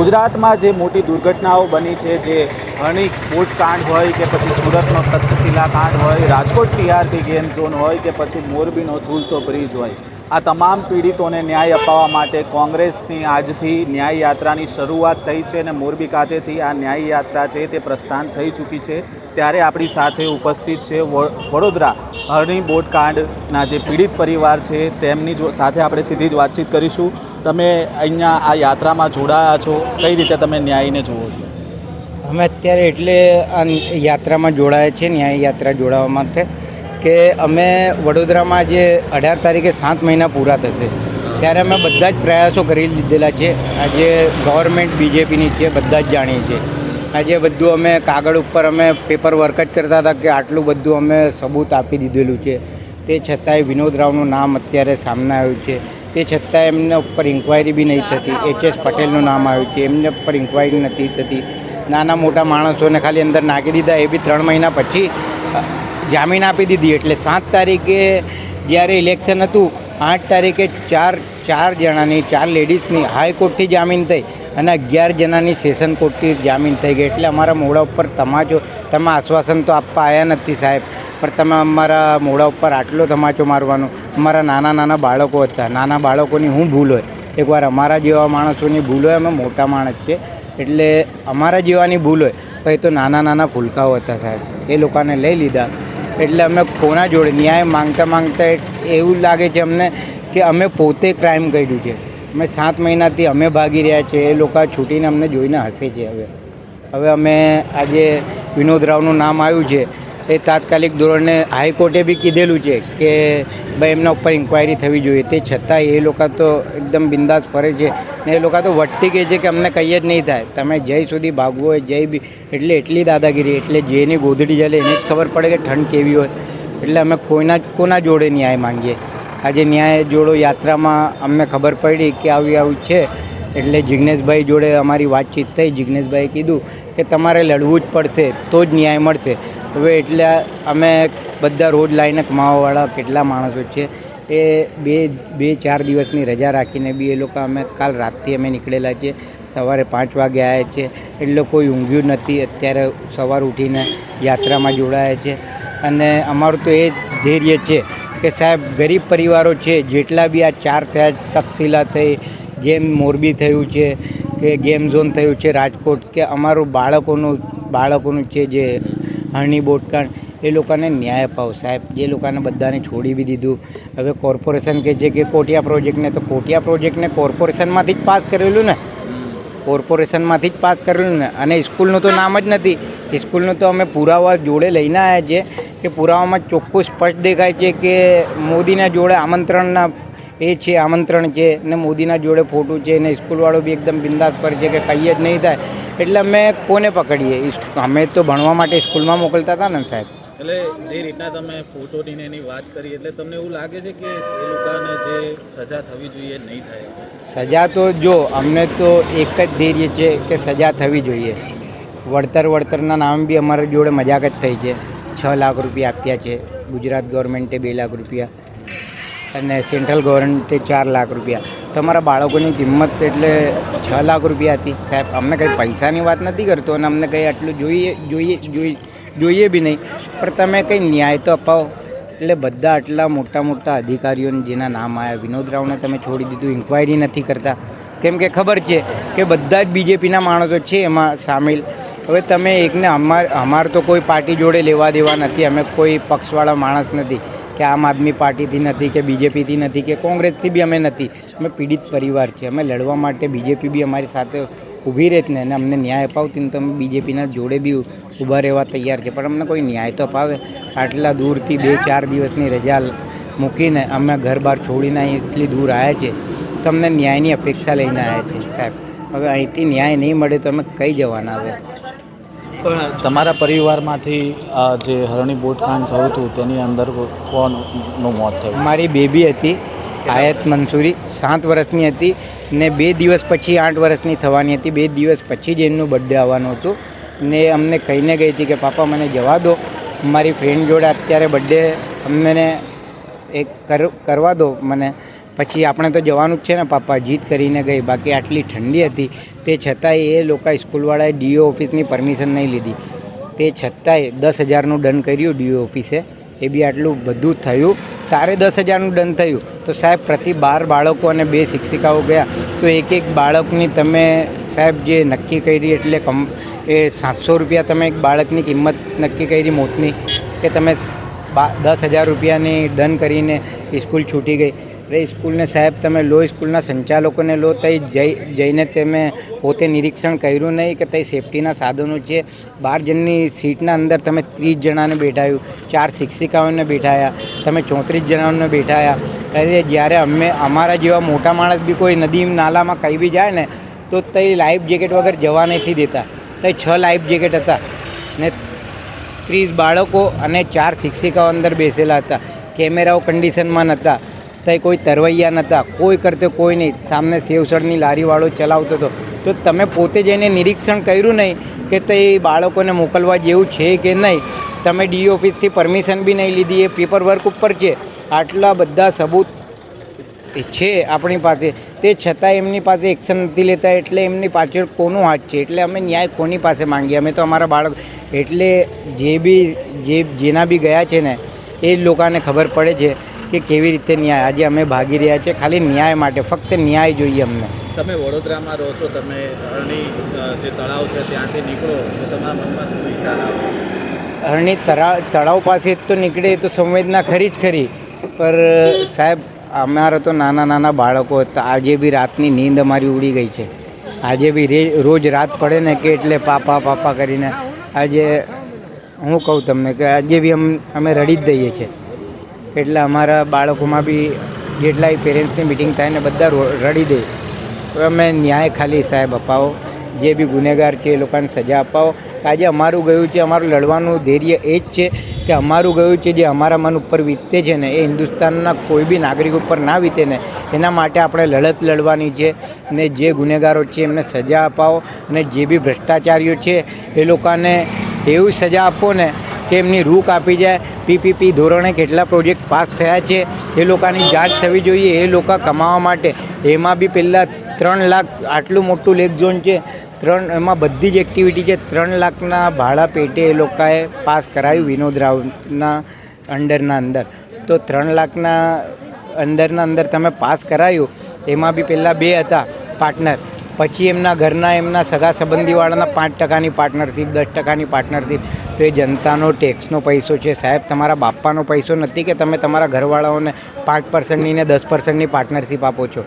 ગુજરાતમાં જે મોટી દુર્ઘટનાઓ બની છે, જે હરણી બોટકાંડ હોય કે પછી સુરતનો તક્ષશિલા કાંડ હોય, રાજકોટ ટીઆરપી ગેમ ઝોન હોય કે પછી મોરબીનો ઝૂલતો બ્રિજ હોય, આ તમામ પીડિતોને ન્યાય અપાવવા માટે કોંગ્રેસની આજથી ન્યાય યાત્રાની શરૂઆત થઈ છે અને મોરબી ખાતેથી આ ન્યાય યાત્રા છે તે પ્રસ્થાન થઈ ચૂકી છે. ત્યારે આપણી સાથે ઉપસ્થિત છે વડોદરા હરણી બોટકાંડના જે પીડિત પરિવાર છે, તેમની સાથે આપણે સીધી જ વાતચીત કરીશું. તમે અહીંયા આ યાત્રામાં જોડાયા છો? કઈ રીતે તમે ન્યાયને જુઓ છો? અમે અત્યારે એટલે આ યાત્રામાં જોડાયા છીએ, ન્યાય યાત્રા જોડાવા માટે કે અમે વડોદરામાં જે અઢાર તારીખે સાત મહિના પૂરા થશે, ત્યારે અમે બધા જ પ્રયાસો કરી લીધેલા છે. આજે ગવર્મેન્ટ, બીજેપીની છે, બધા જ જાણીએ છીએ. આજે બધું અમે કાગળ ઉપર અમે પેપર વર્ક જ કરતા હતા કે આટલું બધું અમે સબૂત આપી દીધેલું છે. તે છતાંય વિનોદ રાવનું નામ અત્યારે સામે આવ્યું છે. તે છતાં એમના ઉપર ઇન્ક્વાયરી બી નહીં થતી. એચ એસ પટેલનું નામ આવ્યું છે એમના ઉપર ઇન્ક્વાયરી નથી થતી. નાના મોટા માણસોને ખાલી અંદર નાખી દીધા. એ બી ત્રણ મહિના પછી જામીન આપી દીધી. એટલે સાત તારીખે જ્યારે ઇલેક્શન હતું, આઠ તારીખે ચાર ચાર જણાની, ચાર લેડીઝની હાઈકોર્ટથી જામીન થઈ અને અગિયાર જણાની સેશન કોર્ટથી જામીન થઈ ગઈ. એટલે અમારા મોડા ઉપર તમાચો તમે આશ્વાસન તો આપવા આવ્યા નથી સાહેબ. પણ તમે અમારા મોઢા ઉપર આટલો તમાચો મારવાનો. અમારા નાના નાના બાળકો હતા. નાના બાળકોની શું ભૂલ હોય. એકવાર અમારા જેવા માણસોની ભૂલ હોય, અમે મોટા માણસ છે એટલે અમારા જેવાની ભૂલ હોય પછી તો નાના નાના ફૂલકાઓ હતા સાહેબ. એ લોકોને લઈ લીધા. એટલે અમે કોના જોડે? ન્યાય માંગતા માંગતા એવું લાગે છે અમને કે અમે પોતે ક્રાઇમ કર્યું છે. અમે સાત મહિનાથી અમે ભાગી રહ્યા છીએ. એ લોકો છૂટીને અમને જોઈને હસે છે હવે. હવે અમે આજે વિનોદ રાવનું નામ આવ્યું છે. એ તાત્કાલિક ધોરણે હાઈકોર્ટે બી કીધેલું છે કે ભાઈ, એમના ઉપર ઇન્ક્વાયરી થવી જોઈએ. તે છતાં એ લોકો તો એકદમ બિંદાસ ફરે છે ને એ લોકો તો વટતી કહે છે કે અમને કંઈ જ નહીં થાય. તમે જય સુધી ભાગવો હોય, જય બી, એટલે એટલી દાદાગીરી, એટલે જેની ગોધડી ચાલે એને જ ખબર પડે કે ઠંડ કેવી હોય. એટલે અમે કોઈના, કોના જોડે ન્યાય માંગીએ? આજે ન્યાય જોડો યાત્રામાં અમને ખબર પડી કે આવી, આવું છે. એટલે જિજ્ઞેશભાઈ જોડે અમારી વાતચીત થઈ. જિજ્ઞેશભાઈએ કીધું કે તમારે લડવું જ પડશે, તો જ ન્યાય મળશે. હવે એટલે અમે બધા રોજ લાઈને કમાવાવાળા કેટલા માણસો છે, એ બે બે, ચાર દિવસની રજા રાખીને બી એ લોકો અમે કાલ રાતથી અમે નીકળેલા છીએ, સવારે પાંચ વાગે આવ્યા છે એટલે કોઈ ઊંઘ્યું નથી, અત્યારે સવાર ઉઠીને યાત્રામાં જોડાયા છે. અને અમારું તો એ ધૈર્ય છે કે સાહેબ, ગરીબ પરિવારો છે, જેટલા બી આ ચાર થયા, તકસીલા થઈ, ગેમ મોરબી થયું છે, કે ગેમ ઝોન થયું છે, રાજકોટ, કે અમારું બાળકોનું બાળકોનું છે જે હરણી બોટકાણ, એ લોકોને ન્યાય અપાવો સાહેબ. જે લોકોને બધાને છોડી બી દીધું. હવે કોર્પોરેશન કે છે કે કોટિયા પ્રોજેક્ટને, તો કોટિયા પ્રોજેક્ટને કોર્પોરેશનમાંથી જ પાસ કરેલું ને? કોર્પોરેશનમાંથી જ પાસ કરેલું ને? અને સ્કૂલનું તો નામ જ નથી. સ્કૂલનું તો અમે પુરાવા જોડે લઈને આવ્યા છીએ કે પુરાવામાં ચોખ્ખું સ્પષ્ટ દેખાય છે કે મોદીના જોડે આમંત્રણના એ છે, આમંત્રણ છે ને મોદીના જોડે ફોટો છે ને સ્કૂલવાળો બી એકદમ બિંદાસ પર છે કે કંઈ જ નહીં થાય. એટલે અમે કોને પકડીએ? અમે તો ભણવા માટે સ્કૂલમાં મોકલતા હતા ને સાહેબ. એટલે જે રીતના તમે ફોટોની ને એની વાત કરી એટલે તમને એવું લાગે છે કે એ લોકોને જે સજા થવી જોઈએ નહીં થાય? સજા તો જો અમને તો એક જ ધૈર્ય છે કે સજા થવી જોઈએ. વળતર વળતરના નામ બી અમારા જોડે મજાક જ થઈ છે. છ લાખ રૂપિયા આપ્યા છે. ગુજરાત ગવર્મેન્ટે બે લાખ રૂપિયા. અને સેન્ટ્રલ ગવર્મેન્ટે ચાર લાખ રૂપિયા. તમારા બાળકોની કિંમત એટલે છ લાખ રૂપિયા હતી. સાહેબ, અમને કંઈ પૈસાની વાત નથી કરતો અને અમને કંઈ આટલું જોઈએ જોઈએ જોઈએ જોઈએ બી નહીં. પણ તમે કંઈ ન્યાય તો અપાવો. એટલે બધા આટલા મોટા મોટા અધિકારીઓને જેના નામ આવ્યા, વિનોદ રાવને તમે છોડી દીધું ઇન્ક્વાયરી નથી કરતા. કેમ કે ખબર છે કે બધા જ બીજેપીના માણસો છે એમાં સામેલ. હવે તમે એકને અમાર અમાર તો કોઈ પાર્ટી જોડે લેવા દેવા નથી. અમે કોઈ પક્ષવાળા માણસ નથી. કે આમ આદમી પાર્ટીથી નથી કે બીજેપીથી નથી કે કોંગ્રેસથી બી અમે નથી. અમે પીડિત પરિવાર છે અમે લડવા માટે બીજેપી બી અમારી સાથે ઊભી રહેત ને અને અમને ન્યાય અપાવતી ને તો અમે બીજેપીના જોડે બી ઊભા રહેવા તૈયાર છે પણ અમને કોઈ ન્યાય તો અપાવે. આટલા દૂરથી બે ચાર દિવસની રજા મૂકીને અમે ઘર બહાર છોડીને અહીં એટલી દૂર આવ્યા છે તો અમને ન્યાયની અપેક્ષા લઈને આવ્યા છે સાહેબ. હવે અહીંથી ન્યાય નહીં મળે તો અમે કઈ જવાના હવે? પણ તમારા પરિવારમાંથી જે હરણી બોટકાંડ થયું હતું, તેની અંદર કોણનું મોત થયું? મારી બેબી હતી, આયત મંસૂરી, સાત વર્ષની હતી ને બે દિવસ પછી, આઠ વર્ષની થવાની હતી. બે દિવસ પછી જ એમનું બર્થડે આવવાનું હતું ને અમને કહીને ગઈ હતી કે, પાપા, મને જવા દો. મારી ફ્રેન્ડ જોડે અત્યારે બર્થડે અમને એક કર, કરવા દો. મને પછી આપણે તો જવાનું જ છે ને, પાપા જીત કરીને ગઈ, બાકી આટલી ઠંડી હતી. તે છતાંય એ લોકો સ્કૂલવાળાએ ડીઓ ઓફિસની પરમિશન નહીં લીધી. તે છતાંય દસ હજારનું દંડ કર્યું ડીઓ ઓફિસે. એ બી આટલું બધું થયું. તારે દસ હજારનું દંડ થયું? તો સાહેબ, પ્રતિ બાર બાળકો અને બે શિક્ષિકાઓ ગયા. તો એક એક બાળકની તમે સાહેબ જે નક્કી કરી એટલે કમ, એ સાતસો રૂપિયા તમે એક બાળકની કિંમત નક્કી કરી મોતની, કે તમે બા, દસ હજાર રૂપિયાની દંડ કરીને સ્કૂલ છૂટી ગઈ. એટલે સ્કૂલને સાહેબ, તમે લો સ્કૂલના સંચાલકોને લો, તઈ જઈ, જઈને તમે પોતે નિરીક્ષણ કર્યું નહીં કે તઈ સેફટીના સાધનો છે. બાર જણની સીટના અંદર તમે ત્રીસ જણાને બેઠાયું, ચાર શિક્ષિકાઓને બેઠાયા, તમે ચોત્રીસ જણાઓને બેઠાયા. અરે જ્યારે અમે, અમારા જેવા મોટા માણસ બી કોઈ નદી નાલામાં કંઈ બી જાય ને, તો તઈ લાઈફ જેકેટ વગર જવા નથી દેતા. તઈ છ લાઈફ જેકેટ હતા ને ત્રીસ બાળકો અને ચાર શિક્ષિકાઓ અંદર બેસેલા હતા. કેમેરાઓ કન્ડિશનમાં નહોતા તઈ કોઈ તરવૈયા નહોતા કોઈ કરતો કોઈ નહીં. સામને સેવસળની લારીવાળો ચલાવતો હતો. તો તમે પોતે જઈને નિરીક્ષણ કર્યું નહીં કે તે બાળકોને મોકલવા જેવું છે કે નહીં? તમે ડી ઓફિસથી પરમિશન બી નહીં લીધી, એ પેપર વર્ક ઉપર છે આટલા બધા સબૂત છે આપણી પાસે. તે છતાં એમની પાસે એક્શન નથી લેતા, એટલે એમની પાછળ કોનો હાથ છે? એટલે અમે ન્યાય કોની પાસે માંગીએ? અમે તો અમારા બાળક, એટલે જે બી, જે, જેના બી ગયા છે ને, એ જ લોકોને ખબર પડે છે. કે કેવી રીતે ન્યાય? આજે અમે ભાગી રહ્યા છીએ. ખાલી ન્યાય માટે ફક્ત ન્યાય જોઈએ અમને. તમે વડોદરામાં રહો છો તમે અરણી જે તળાવ છે ત્યાંથી નીકળો તો તમારા મનમાં શું વિચાર આવે? હરણી તળાવ તળાવ પાસે તો નીકળે તો સંવેદના ખરી જ ખરી. પર સાહેબ અમારા તો નાના નાના બાળકો હતા. આજે બી રાતની નીંદ અમારી ઉડી ગઈ છે. આજે બી રે રોજ રાત પડે ને કે એટલે પાપા પાપા કરીને. આજે હું કહું તમને કે આજે બી અમ અમે રડી જ દઈએ છીએ. એટલે અમારા બાળકોમાં બી જેટલાય પેરેન્ટ્સની મિટિંગ થાય ને બધા રડી દે. તો અમે ન્યાય ખાલી સાહેબ અપાવો, જે બી ગુનેગાર છે એ લોકોને સજા અપાવો. આજે અમારું ગયું છે, અમારું લડવાનું ધૈર્ય એ જ છે કે અમારું ગયું છે જે અમારા મન ઉપર વીતે છે ને, એ હિન્દુસ્તાનના કોઈ બી નાગરિક ઉપર ના વીતે ને, એના માટે આપણે લડત લડવાની છે ને જે ગુનેગારો છે એમને સજા અપાવો અને જે બી ભ્રષ્ટાચારીઓ છે એ લોકોને એવી સજા આપો ને કે એમની આપી જાય. પીપીપી ધોરણે કેટલા પ્રોજેક્ટ પાસ થયા છે એ લોકોની જાંચ થવી જોઈએ, એ લોકો કમાવા માટે. એમાં બી પહેલાં ત્રણ લાખ આટલું મોટું લેક ઝોન છે. ત્રણ, એમાં બધી જ એક્ટિવિટી છે. ત્રણ લાખના ભાડા પેટે એ લોકોએ પાસ કરાવ્યું વિનોદ રાવના અંડરના અંદર. તો ત્રણ લાખના અંદરના અંદર તમે પાસ કરાયું. એમાં બી પહેલાં બે હતા પાર્ટનર. પછી એમના ઘરના એમના સગા સંબંધીવાળાના પાંચ ટકાની પાર્ટનરશીપ દસ ટકાની પાર્ટનરશીપ. તો એ જનતાનો ટેક્સનો પૈસો છે. સાહેબ તમારા બાપાનો પૈસો નથી કે તમે તમારા ઘરવાળાઓને પાંચ પર્સન્ટની ને દસ પર્સન્ટની પાર્ટનરશીપ આપો છો?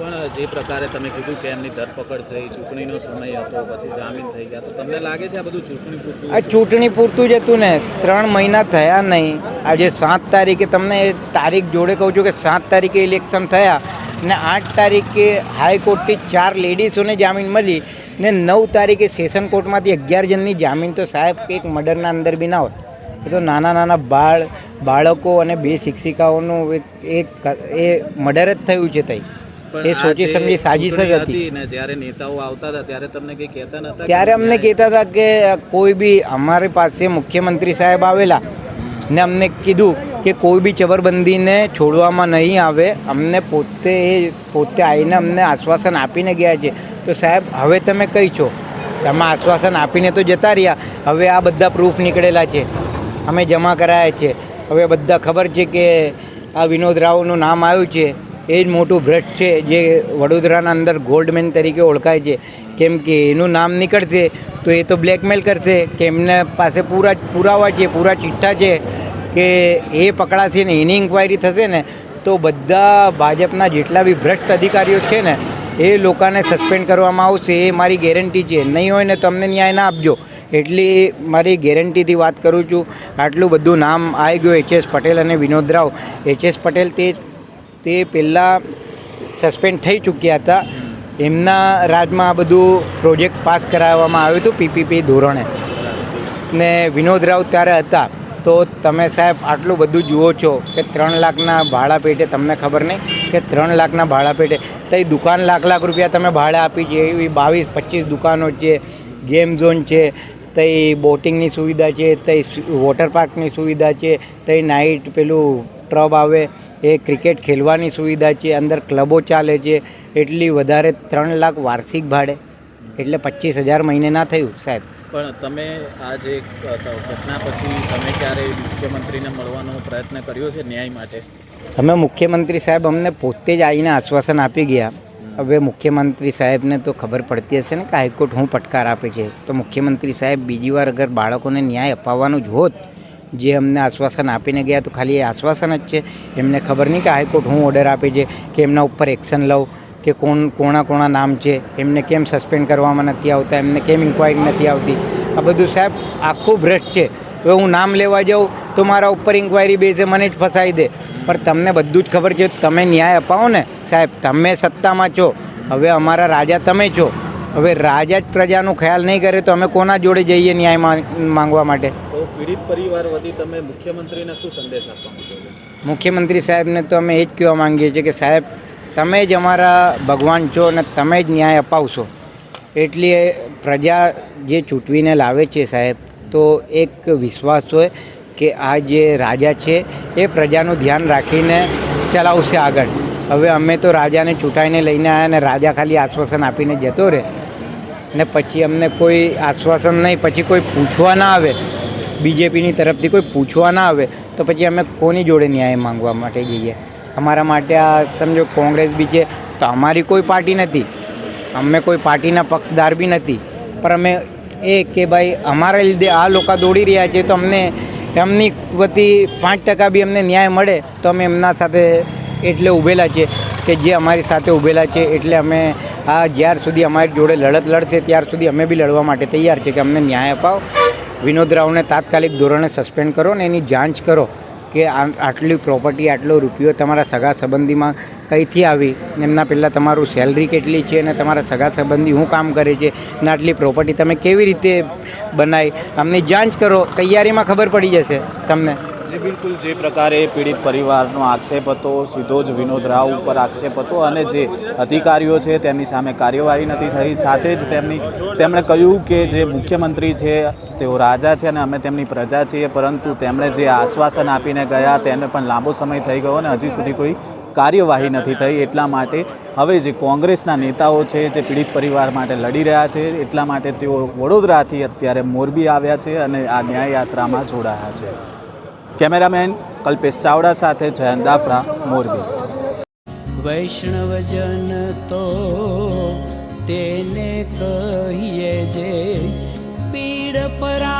પણ જે પ્રકારે તમે કીધું કે એમની ધરપકડ થઈ ચૂંટણીનો સમય હતો પછી જામીન થઈ ગયા તો તમને લાગે છે આ બધું ચૂંટણી પૂરતું? આ ચૂંટણી પૂરતું જ હતું ને. ત્રણ મહિના થયા નહીં. આજે સાત તારીખે તમને તારીખ જોડે કહું છું કે સાત તારીખે ઇલેક્શન થયા. ને આઠ તારીખે હાઈકોર્ટથી ચાર લેડીઝોને જામીન મળી ને નવ તારીખે સેશન કોર્ટમાંથી અગિયાર જણની જામીન. તો સાહેબ એક મર્ડરના અંદર બી ના હોય. એ તો નાના નાના બાળ બાળકો અને બે શિક્ષિકાઓનું એક- એક એ મર્ડર જ થયું છે તઈ. એ સોચી સમજી સાજીશ જ હતી. જ્યારે નેતાઓ આવતા હતા ત્યારે તમને કંઈ કહેતા નતા ત્યારે અમને કહેતા હતા કે કોઈ બી અમારી પાસે મુખ્યમંત્રી સાહેબ આવેલા ને અમને કીધું કે કોઈ બી ચબરબંધીને છોડવામાં નહીં આવે, અમને પોતે એ, પોતે આવીને અમને આશ્વાસન આપીને ગયા છે. તો સાહેબ, હવે તમે કઈ છો? તમે આશ્વાસન આપીને તો જતા રહ્યા. હવે આ બધા પ્રૂફ નીકળેલા છે. અમે જમા કરાયા છે. હવે બધા ખબર છે કે આ વિનોદ રાવનું નામ આવ્યું છે. એ જ મોટું ભ્રષ્ટ છે, જે વડોદરાના અંદર ગોલ્ડમેન તરીકે ઓળખાય છે. કેમ કે એનું નામ નીકળશે તો એ તો બ્લેકમેલ કરશે, કે એમને પાસે પૂરા, પુરાવા છે, પૂરા ચિઠ્ઠા છે. કે એ પકડાશે ને એની ઇન્ક્વાયરી થશે ને, તો બધા ભાજપના જેટલા બી ભ્રષ્ટ અધિકારીઓ છે ને, એ લોકોને સસ્પેન્ડ કરવામાં આવશે. એ મારી ગેરંટી છે. નહીં હોય ને તો અમને ન્યાય ના આપજો. એટલી મારી ગેરંટીથી વાત કરું છું. આટલું બધું નામ આવી ગયું એચ એસ પટેલ અને વિનોદ રાવ. એચ એસ પટેલ તે તે પહેલાં સસ્પેન્ડ થઈ ચૂક્યા હતા. એમના રાજમાં આ બધું પ્રોજેક્ટ પાસ કરાવવામાં આવ્યું હતું પીપીપી ધોરણે. ને વિનોદ રાવ ત્યારે હતા. તો તમે સાહેબ આટલું બધું જુઓ છો કે ત્રણ લાખના ભાડા પેટે તમને ખબર નહીં કે ત્રણ લાખના ભાડા પેટે. તો એ દુકાન લાખ લાખ રૂપિયા તમે ભાડે આપી છે, એવી બાવીસ પચીસ દુકાનો છે, ગેમ ઝોન છે તઈ બોટિંગની સુવિધા છે તઈ વોટર પાર્કની સુવિધા છે તઈ નાઇટ પેલું ટ્રબ આવે, એ ક્રિકેટ ખેલવાની સુવિધા છે, અંદર ક્લબો ચાલે છે, એટલી વધારે ત્રણ લાખ વાર્ષિક ભાડે. એટલે પચીસ હજાર મહિને ના થયું સાહેબ. પણ તમે આ જે ઘટના પછી તમે ક્યારે મુખ્યમંત્રીને મળવાનો પ્રયત્ન કર્યો છે ન્યાય માટે? અમે મુખ્યમંત્રી સાહેબ અમને પોતે જ આવીને આશ્વાસન આપી ગયા. હવે મુખ્યમંત્રી સાહેબને તો ખબર પડતી હશે ને કે હાઈકોર્ટ હું પટકાર આપે છે. તો મુખ્યમંત્રી સાહેબ બીજી વાર અગર બાળકોને ન્યાય અપાવવાનું જ હોત જે અમને આશ્વાસન આપીને ગયા તો ખાલી એ આશ્વાસન જ છે. એમને ખબર નહીં કે હાઈકોર્ટ હું ઓર્ડર આપે છે કે એમના ઉપર એક્શન લઉં. કે કોણ કોણા કોણા નામ છે એમને કેમ સસ્પેન્ડ કરવામાં નથી આવતા એમને કેમ ઇન્ક્વાયરી નથી આવતી. આ બધું સાહેબ આખું ભ્રષ્ટ છે. હવે હું નામ લેવા જાઉં તો મારા ઉપર ઇન્ક્વાયરી બેસે મને જ ફસાઈ દે. પણ તમને બધું જ ખબર છે તમે ન્યાય અપાવો ને સાહેબ તમે સત્તામાં છો. હવે અમારા રાજા તમે છો. હવે રાજા જ પ્રજાનો ખ્યાલ નહીં કરે તો અમે કોના જોડે જઈએ ન્યાય માંગ- માંગવા માટે? તો પીડિત પરિવાર વતી તમે મુખ્યમંત્રીને શું સંદેશ આપવા મુખ્યમંત્રી સાહેબને તો અમે એ જ કહેવા માંગીએ છીએ કે સાહેબ તમે જ અમારા ભગવાન છો અને તમે જ ન્યાય અપાવશો. એટલે પ્રજા જે ચૂંટવીને લાવે છે સાહેબ, તો એક વિશ્વાસ હોય કે આ જે રાજા છે એ પ્રજાનું ધ્યાન રાખીને ચલાવશે આગળ. હવે અમે તો રાજાને ચૂંટાઈને લઈને આવ્યા અને રાજા ખાલી આશ્વાસન આપીને જતો રહે. ને પછી અમને કોઈ આશ્વાસન નહીં, પછી કોઈ પૂછવા ના આવે. બીજેપીની તરફથી કોઈ પૂછવા ના આવે. તો પછી અમે કોની જોડે ન્યાય માંગવા માટે જઈએ? અમારા માટે આ સમજો કોંગ્રેસ બી છે, તો અમારી કોઈ પાર્ટી નથી. અમે કોઈ પાર્ટીના પક્ષદાર બી નથી. પણ અમે એ કે ભાઈ, અમારા લીધે આ લોકો દોડી રહ્યા છે, તો અમને એમની વતી પાંચ ટકા બી અમને ન્યાય મળે, તો અમે એમના સાથે એટલે ઊભેલા છે કે જે અમારી સાથે ઊભેલા છે, એટલે અમે આ જ્યાર સુધી અમારી જોડે લડત લડશે, ત્યાર સુધી અમે બી લડવા માટે તૈયાર છે કે અમને ન્યાય અપાવો. વિનોદ રાવને તાત્કાલિક ધોરણે સસ્પેન્ડ કરો ને એની જાંચ કરો. કે આટલી પ્રોપર્ટી આટલો રૂપિયો તમારા સગા સંબંધીમાં કઈથી આવી? એમના પહેલાં તમારું સેલરી કેટલી છે અને તમારા સગા સંબંધી શું કામ કરે છે? ને આટલી પ્રોપર્ટી તમે કેવી રીતે બનાવી આમની જાંચ કરો. તૈયારીમાં ખબર પડી જશે તમને. જી, બિલકુલ. જે પ્રકારે પીડિત પરિવારનો આક્ષેપ હતો, સીધો જ વિનોદ રાવ ઉપર આક્ષેપ હતો અને જે અધિકારીઓ છે તેમની સામે કાર્યવાહી નથી થઈ. સાથે જ તેમની, તેમણે કહ્યું કે જે મુખ્યમંત્રી છે, તેઓ રાજા છે અને અમે તેમની પ્રજા છીએ, પરંતુ તેમણે જે આશ્વાસન આપીને ગયા તેને પણ લાંબો સમય થઈ ગયો અને હજી સુધી કોઈ કાર્યવાહી નથી થઈ. એટલા માટે હવે જે કોંગ્રેસના નેતાઓ છે, જે પીડિત પરિવાર માટે લડી રહ્યા છે, એટલા માટે તેઓ વડોદરાથી અત્યારે મોરબી આવ્યા છે અને આ ન્યાય યાત્રામાં જોડાયા છે. કેમેરામેન કલ્પેશ ચાવડા સાથે જયંત દાફડા મોરબી. વૈષ્ણવજન તો તેને કહીએ જે પીડ પરા